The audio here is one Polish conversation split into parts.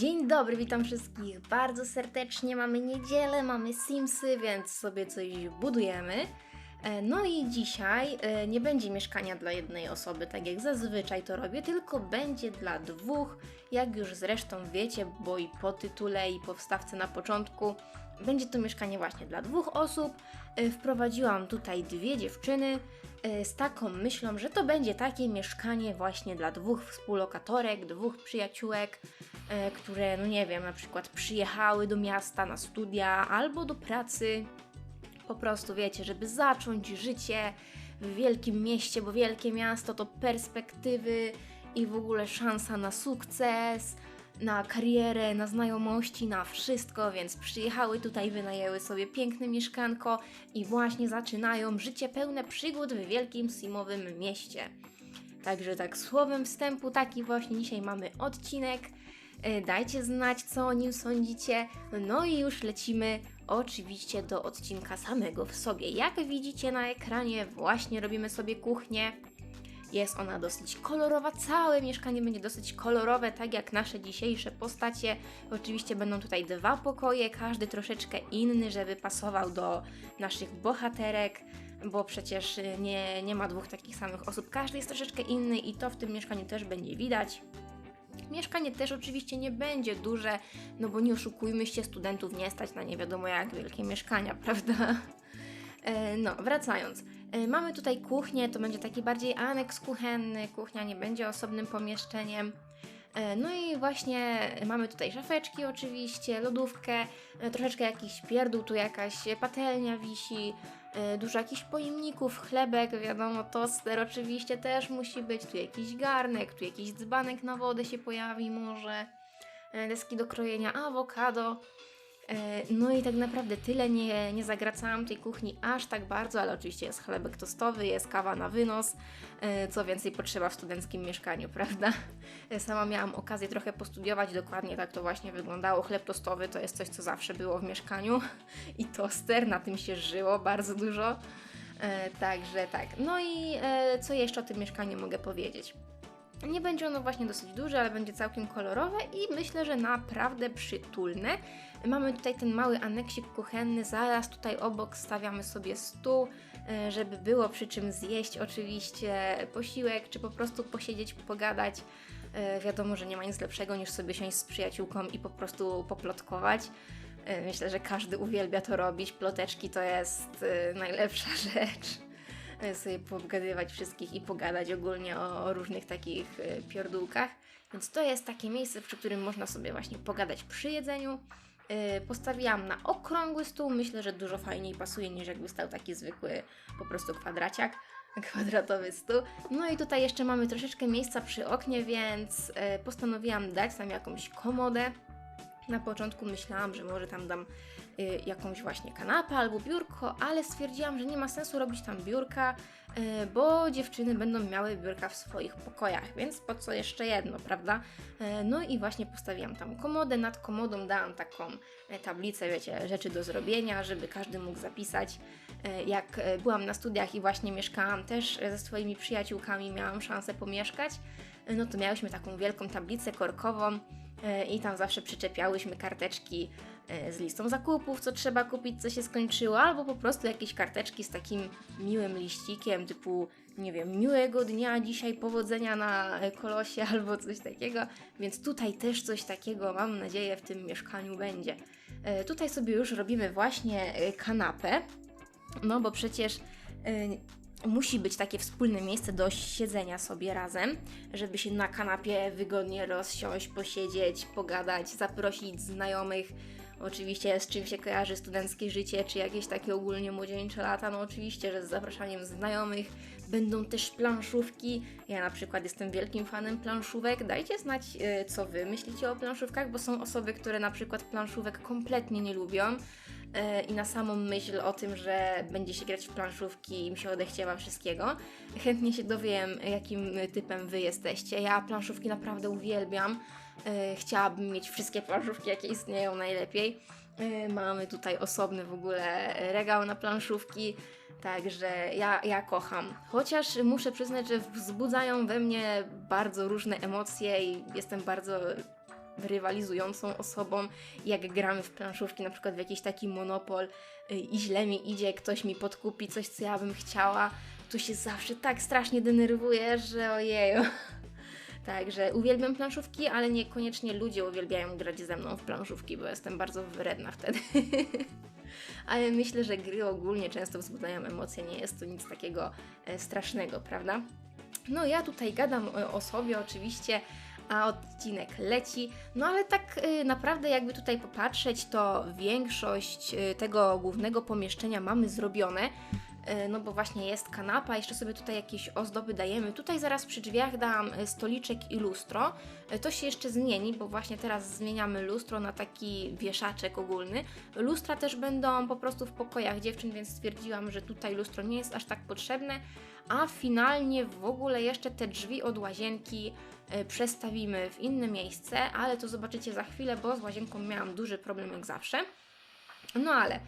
Dzień dobry, witam wszystkich bardzo serdecznie. Mamy niedzielę, mamy Simsy, więc sobie coś budujemy. E, No i dzisiaj e, nie będzie mieszkania dla jednej osoby, tak jak zazwyczaj to robię, tylko będzie dla dwóch, jak już zresztą wiecie, bo i po tytule i po wstawce na początku. Będzie to mieszkanie właśnie dla dwóch osób. E, Wprowadziłam tutaj dwie dziewczyny e, z taką myślą, że to będzie takie mieszkanie właśnie dla dwóch współlokatorek, dwóch przyjaciółek, e, które, no nie wiem, na przykład przyjechały do miasta na studia albo do pracy. Po prostu wiecie, żeby zacząć życie w wielkim mieście, bo wielkie miasto to perspektywy i w ogóle szansa na sukces, na karierę, na znajomości, na wszystko, więc przyjechały tutaj, wynajęły sobie piękne mieszkanko i właśnie zaczynają życie pełne przygód w wielkim simowym mieście. Także tak słowem wstępu taki właśnie dzisiaj mamy odcinek. E, Dajcie znać, co o nim sądzicie. No i już lecimy oczywiście do odcinka samego w sobie. Jak widzicie na ekranie, właśnie robimy sobie kuchnię. Jest ona dosyć kolorowa, całe mieszkanie będzie dosyć kolorowe, tak jak nasze dzisiejsze postacie. Oczywiście będą tutaj dwa pokoje, każdy troszeczkę inny, żeby pasował do naszych bohaterek, bo przecież nie, nie ma dwóch takich samych osób. Każdy jest troszeczkę inny i to w tym mieszkaniu też będzie widać. Mieszkanie też oczywiście nie będzie duże, no bo nie oszukujmy się, studentów nie stać na nie wiadomo jak wielkie mieszkania, prawda? E, No, wracając. E, Mamy tutaj kuchnię, to będzie taki bardziej aneks kuchenny, kuchnia nie będzie osobnym pomieszczeniem. E, No i właśnie mamy tutaj szafeczki oczywiście, lodówkę, e, troszeczkę jakiś pierdół, tu jakaś patelnia wisi, dużo jakichś pojemników, chlebek, wiadomo, toster oczywiście też musi być, tu jakiś garnek, tu jakiś dzbanek na wodę się pojawi może, deski do krojenia, awokado. E, No i tak naprawdę tyle nie, nie zagracałam tej kuchni aż tak bardzo, ale oczywiście jest chlebek tostowy, jest kawa na wynos, e, co więcej potrzeba w studenckim mieszkaniu, prawda? E, Sama miałam okazję trochę postudiować, dokładnie tak to właśnie wyglądało. Chleb tostowy to jest coś, co zawsze było w mieszkaniu i toster, na tym się żyło bardzo dużo. Także tak. No i co jeszcze o tym mieszkaniu mogę powiedzieć? Nie będzie ono właśnie dosyć duże, ale będzie całkiem kolorowe i myślę, że naprawdę przytulne. Mamy tutaj ten mały aneksik kuchenny, zaraz tutaj obok stawiamy sobie stół, e, żeby było przy czym zjeść oczywiście posiłek, czy po prostu posiedzieć, pogadać. E, Wiadomo, że nie ma nic lepszego niż sobie siąść z przyjaciółką i po prostu poplotkować. E, Myślę, że każdy uwielbia to robić. Ploteczki to jest najlepsza rzecz sobie poobgadywać wszystkich i pogadać ogólnie o, o różnych takich e, pierdółkach. Więc to jest takie miejsce, przy którym można sobie właśnie pogadać przy jedzeniu. E, Postawiłam na okrągły stół, myślę, że dużo fajniej pasuje niż jakby stał taki zwykły po prostu kwadraciak, kwadratowy stół. No i tutaj jeszcze mamy troszeczkę miejsca przy oknie, więc e, postanowiłam dać tam jakąś komodę. Na początku myślałam, że może tam dam jakąś właśnie kanapę albo biurko, ale stwierdziłam, że nie ma sensu robić tam biurka, y, bo dziewczyny będą miały biurka w swoich pokojach, więc po co jeszcze jedno, prawda? Y, no i właśnie postawiłam tam komodę, nad komodą dałam taką y, tablicę, wiecie, rzeczy do zrobienia, żeby każdy mógł zapisać. Y, Jak y, byłam na studiach i właśnie mieszkałam też y, ze swoimi przyjaciółkami, miałam szansę pomieszkać, y, no to miałyśmy taką wielką tablicę korkową, E, i tam zawsze przyczepiałyśmy karteczki e, z listą zakupów, co trzeba kupić, co się skończyło, albo po prostu jakieś karteczki z takim miłym liścikiem, typu, nie wiem, miłego dnia dzisiaj, powodzenia na e, kolosie, albo coś takiego. Więc tutaj też coś takiego, mam nadzieję, w tym mieszkaniu będzie. E, Tutaj sobie już robimy właśnie e, kanapę, no bo przecież e, musi być takie wspólne miejsce do siedzenia sobie razem, żeby się na kanapie wygodnie rozsiąść, posiedzieć, pogadać, zaprosić znajomych. Oczywiście z czym się kojarzy studenckie życie, czy jakieś takie ogólnie młodzieńcze lata, no oczywiście, że z zapraszaniem znajomych będą też planszówki. Ja na przykład jestem wielkim fanem planszówek. Dajcie znać, y, co Wy myślicie o planszówkach, bo są osoby, które na przykład planszówek kompletnie nie lubią e, i na samą myśl o tym, że będzie się grać w planszówki im się odechciewa wszystkiego. Chętnie się dowiem, jakim typem wy jesteście. Ja planszówki naprawdę uwielbiam. E, Chciałabym mieć wszystkie planszówki, jakie istnieją najlepiej. E, Mamy tutaj osobny w ogóle regał na planszówki, także ja, ja kocham. Chociaż muszę przyznać, że wzbudzają we mnie bardzo różne emocje i jestem bardzo rywalizującą osobą. Jak gramy w planszówki, na przykład w jakiś taki monopol y, i źle mi idzie, ktoś mi podkupi coś, co ja bym chciała, to się zawsze tak strasznie denerwuję, że ojeju. Także uwielbiam planszówki, ale niekoniecznie ludzie uwielbiają grać ze mną w planszówki, bo jestem bardzo wredna wtedy. ale myślę, że gry ogólnie często wzbudzają emocje, nie jest to nic takiego e, strasznego, prawda? No ja tutaj gadam o, sobie oczywiście, a odcinek leci. No ale tak y, naprawdę jakby tutaj popatrzeć, to większość y, tego głównego pomieszczenia mamy zrobione. Y, No bo właśnie jest kanapa, jeszcze sobie tutaj jakieś ozdoby dajemy. Tutaj zaraz przy drzwiach dam y, stoliczek i lustro. Y, To się jeszcze zmieni, bo właśnie teraz zmieniamy lustro na taki wieszaczek ogólny. Lustra też będą po prostu w pokojach dziewczyn, więc stwierdziłam, że tutaj lustro nie jest aż tak potrzebne. A finalnie w ogóle jeszcze te drzwi od łazienki e, przestawimy w inne miejsce, ale to zobaczycie za chwilę, bo z łazienką miałam duży problem jak zawsze. No ale e,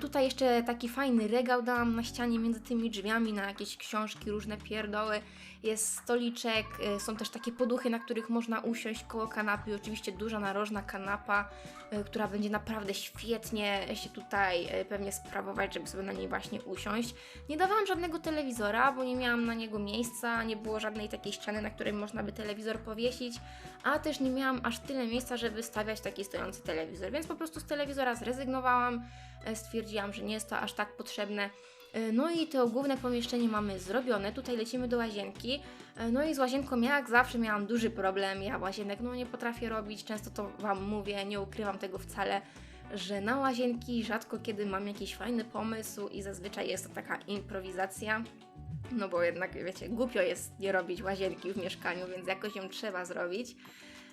tutaj jeszcze taki fajny regał dałam na ścianie między tymi drzwiami na jakieś książki, różne pierdoły. Jest stoliczek, e, są też takie poduchy, na których można usiąść koło kanapy. Oczywiście duża narożna kanapa, e, która będzie naprawdę świetnie się tutaj e, pewnie sprawować, żeby sobie na niej właśnie usiąść. Nie dawałam żadnego telewizora, bo nie miałam na niego miejsca, nie było żadnej takiej ściany, na której można by telewizor powiesić, a też nie miałam aż tyle miejsca, żeby stawiać taki stojący telewizor, więc po prostu z telewizora zrezygnowałam, e, stwierdziłam, że nie jest to aż tak potrzebne. E, No i to główne pomieszczenie mamy zrobione, tutaj lecimy do łazienki. E, No i z łazienką jak zawsze miałam duży problem, ja łazienek no nie potrafię robić, często to Wam mówię, nie ukrywam tego wcale, że na łazienki rzadko kiedy mam jakiś fajny pomysł i zazwyczaj jest to taka improwizacja. No bo jednak, wiecie, głupio jest nie robić łazienki w mieszkaniu, więc jakoś ją trzeba zrobić.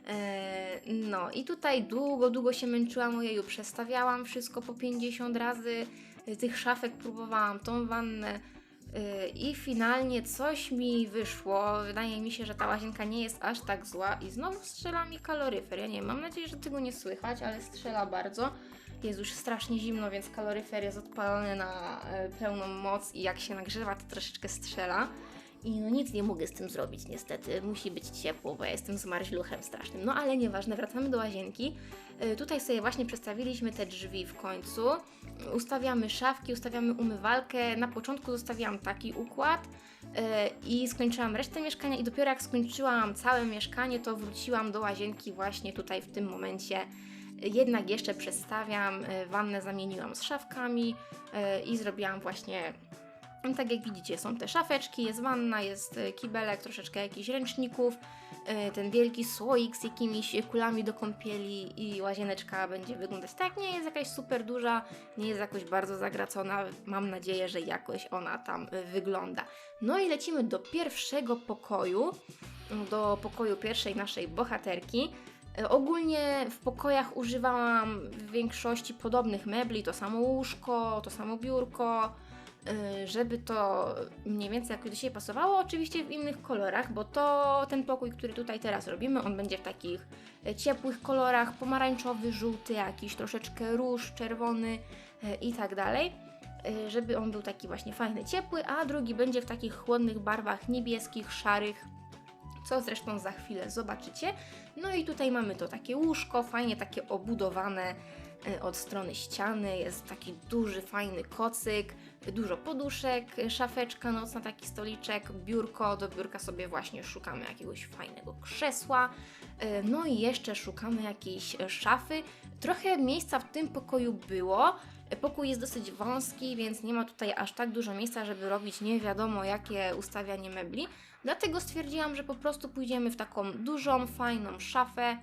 Eee, No i tutaj długo, długo się męczyłam, ojeju, przestawiałam wszystko po 50 razy, y, tych szafek próbowałam, tą wannę y, i finalnie coś mi wyszło. Wydaje mi się, że ta łazienka nie jest aż tak zła i znowu strzela mi kaloryfer. Ja nie mam nadzieję, że tego nie słychać, ale strzela bardzo. Jest już strasznie zimno, więc kaloryfer jest odpalony na e, pełną moc i jak się nagrzewa, to troszeczkę strzela. I no nic nie mogę z tym zrobić niestety. Musi być ciepło, bo ja jestem zmarzluchem strasznym. No ale nieważne, wracamy do łazienki. Y, Tutaj sobie właśnie przestawiliśmy te drzwi w końcu. Ustawiamy szafki, ustawiamy umywalkę. Na początku zostawiłam taki układ y, i skończyłam resztę mieszkania i dopiero jak skończyłam całe mieszkanie, to wróciłam do łazienki właśnie tutaj w tym momencie. Jednak jeszcze przestawiam, y, wannę zamieniłam z szafkami i zrobiłam właśnie tak jak widzicie, są te szafeczki, jest wanna, jest e, kibelek, troszeczkę jakichś ręczników, e, ten wielki słoik z jakimiś kulami do kąpieli i łazieneczka będzie wyglądać tak. Nie jest jakaś super duża, nie jest jakoś bardzo zagracona. Mam nadzieję, że jakoś ona tam e, wygląda. No i lecimy do pierwszego pokoju, do pokoju pierwszej naszej bohaterki. Ogólnie w pokojach używałam w większości podobnych mebli, to samo łóżko, to samo biurko, żeby to mniej więcej jak do siebie pasowało, oczywiście w innych kolorach, bo to ten pokój, który tutaj teraz robimy, on będzie w takich e, ciepłych kolorach, pomarańczowy, żółty, jakiś troszeczkę róż, czerwony e, i tak dalej, żeby on był taki właśnie fajny, ciepły, a drugi będzie w takich chłodnych barwach niebieskich, szarych, co zresztą za chwilę zobaczycie. No i tutaj mamy to takie łóżko, fajnie takie obudowane od strony ściany, jest taki duży, fajny kocyk, dużo poduszek, szafeczka nocna, taki stoliczek, biurko, do biurka sobie właśnie szukamy jakiegoś fajnego krzesła, e, no i jeszcze szukamy jakiejś szafy. Trochę miejsca w tym pokoju było, Pokój jest dosyć wąski, więc nie ma tutaj aż tak dużo miejsca, żeby robić nie wiadomo jakie ustawianie mebli. Dlatego stwierdziłam, że po prostu pójdziemy w taką dużą, fajną szafę,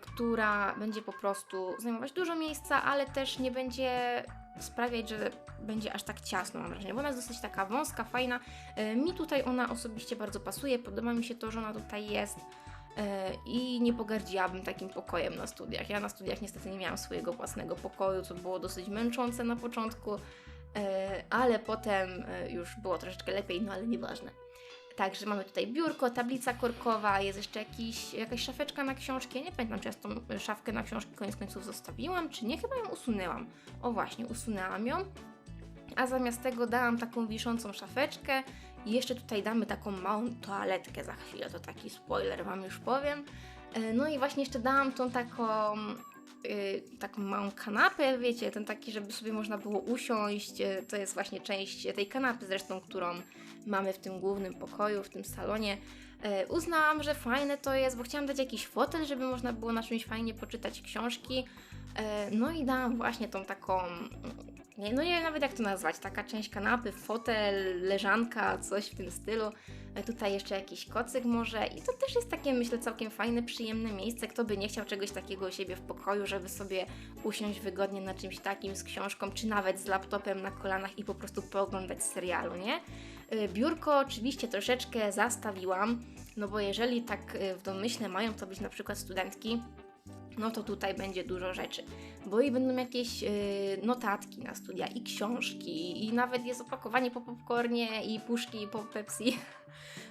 która będzie po prostu zajmować dużo miejsca, ale też nie będzie sprawiać, że będzie aż tak ciasno, mam wrażenie, bo ona jest dosyć taka wąska, fajna. E, Mi tutaj ona osobiście bardzo pasuje, podoba mi się to, że ona tutaj jest e, i nie pogardziłabym takim pokojem na studiach. Ja na studiach niestety nie miałam swojego własnego pokoju, co było dosyć męczące na początku, e, ale potem e, już było troszeczkę lepiej, no ale nieważne. Także mamy tutaj biurko, tablica korkowa, jest jeszcze jakiś, jakaś szafeczka na książki. Ja nie pamiętam, czy ja tą szafkę na książki koniec końców zostawiłam, czy nie. Chyba ją usunęłam. O właśnie, usunęłam ją. A zamiast tego dałam taką wiszącą szafeczkę i jeszcze tutaj damy taką małą toaletkę za chwilę. To taki spoiler Wam już powiem. E, No i właśnie jeszcze dałam tą taką, taką małą kanapę, wiecie, ten taki, żeby sobie można było usiąść. E, To jest właśnie część tej kanapy zresztą, którą mamy w tym głównym pokoju, w tym salonie. E, Uznałam, że fajne to jest, bo chciałam dać jakiś fotel, żeby można było na czymś fajnie poczytać książki. No i dałam właśnie tą taką, nie, no nie nawet jak to nazwać, taka część kanapy, fotel, leżanka, coś w tym stylu. E, Tutaj jeszcze jakiś kocyk może i to też jest takie myślę całkiem fajne, przyjemne miejsce. Kto by nie chciał czegoś takiego u siebie w pokoju, żeby sobie usiąść wygodnie na czymś takim z książką, czy nawet z laptopem na kolanach i po prostu pooglądać serialu, nie? E, Biurko oczywiście troszeczkę zastawiłam, no bo jeżeli tak e, w domyśle mają to być na przykład studentki, no to tutaj będzie dużo rzeczy. Bo i będą jakieś y, notatki na studia, i książki, i nawet jest opakowanie po popcornie, i puszki po Pepsi.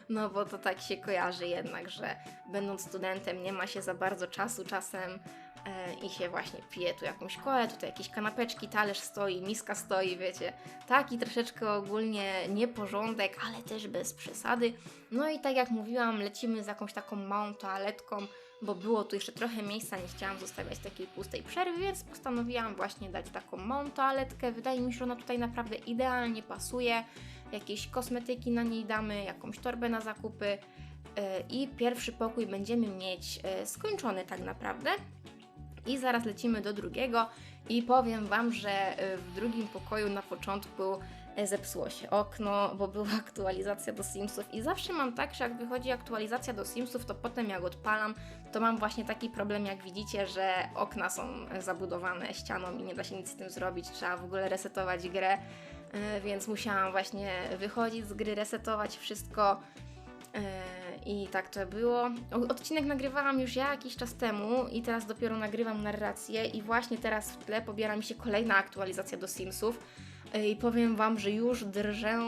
No bo to tak się kojarzy jednak, że będąc studentem nie ma się za bardzo czasu czasem e, i się właśnie pije tu jakąś kolę, tutaj jakieś kanapeczki, talerz stoi, miska stoi, wiecie. Taki troszeczkę ogólnie nieporządek, ale też bez przesady. No i tak jak mówiłam, lecimy z jakąś taką małą toaletką, bo było tu jeszcze trochę miejsca, nie chciałam zostawiać takiej pustej przerwy, więc postanowiłam właśnie dać taką małą toaletkę. Wydaje mi się, że ona tutaj naprawdę idealnie pasuje. Jakieś kosmetyki na niej damy, jakąś torbę na zakupy yy, i pierwszy pokój będziemy mieć yy, skończony tak naprawdę. I zaraz lecimy do drugiego i powiem Wam, że yy, w drugim pokoju na początku e, zepsuło się okno, bo była aktualizacja do Simsów i zawsze mam tak, że jak wychodzi aktualizacja do Simsów, to potem jak odpalam, to mam właśnie taki problem, jak widzicie, że okna są zabudowane ścianą i nie da się nic z tym zrobić, trzeba w ogóle resetować grę, e, więc musiałam właśnie wychodzić z gry, resetować wszystko. e, I tak to było. Odcinek nagrywałam już ja jakiś czas temu i teraz dopiero nagrywam narrację i właśnie teraz w tle pobiera mi się kolejna aktualizacja do Simsów. E, I powiem Wam, że już drżę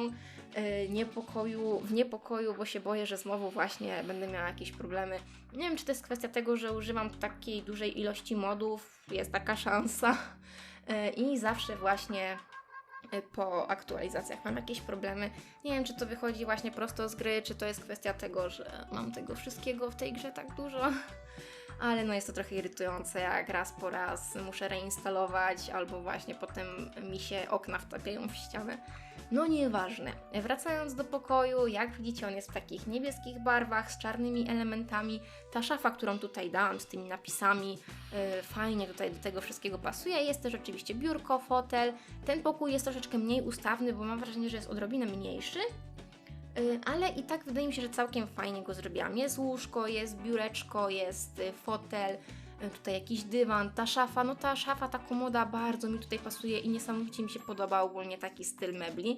e, niepokoju, w niepokoju, bo się boję, że znowu właśnie będę miała jakieś problemy. Nie wiem, czy to jest kwestia tego, że używam takiej dużej ilości modów, jest taka szansa. E, I zawsze właśnie po aktualizacjach mam jakieś problemy. Nie wiem, czy to wychodzi właśnie prosto z gry, czy to jest kwestia tego, że mam tego wszystkiego w tej grze tak dużo. Ale no jest to trochę irytujące, jak raz po raz muszę reinstalować, albo właśnie potem mi się okna wtapiają w ścianę. No nieważne. Wracając do pokoju, jak widzicie, on jest w takich niebieskich barwach z czarnymi elementami. Ta szafa, którą tutaj dałam z tymi napisami, yy, fajnie tutaj do tego wszystkiego pasuje. Jest też oczywiście biurko, fotel. Ten pokój jest troszeczkę mniej ustawny, bo mam wrażenie, że jest odrobinę mniejszy. Y, ale i tak wydaje mi się, że całkiem fajnie go zrobiłam. Jest łóżko, jest biureczko, jest y, fotel, y, tutaj jakiś dywan, ta szafa, no ta szafa, ta komoda bardzo mi tutaj pasuje i niesamowicie mi się podoba ogólnie taki styl mebli.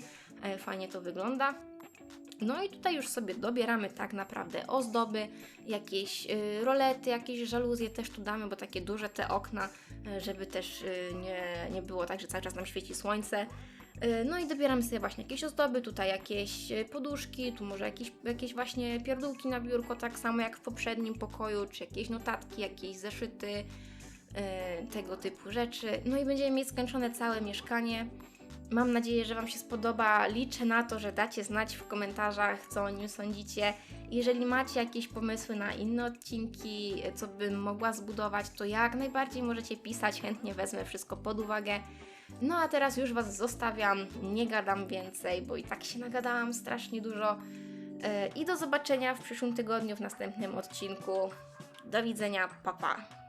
Fajnie to wygląda. No i tutaj już sobie dobieramy tak naprawdę ozdoby, jakieś rolety, jakieś żaluzje też tu damy, bo takie duże te okna, żeby też nie, nie było tak, że cały czas nam świeci słońce. Y, No i dobieramy sobie właśnie jakieś ozdoby, tutaj jakieś y, poduszki, tu może jakieś, jakieś właśnie pierdółki na biurko, tak samo jak w poprzednim pokoju, czy jakieś notatki, jakieś zeszyty, y, tego typu rzeczy. No i będziemy mieć skończone całe mieszkanie. Mam nadzieję, że Wam się spodoba. Liczę na to, że dacie znać w komentarzach, co o nim sądzicie. Jeżeli macie jakieś pomysły na inne odcinki, co bym mogła zbudować, to jak najbardziej możecie pisać, chętnie wezmę wszystko pod uwagę. No a teraz już Was zostawiam, nie gadam więcej, bo i tak się nagadałam strasznie dużo. E, I do zobaczenia w przyszłym tygodniu w następnym odcinku. Do widzenia, papa. Pa.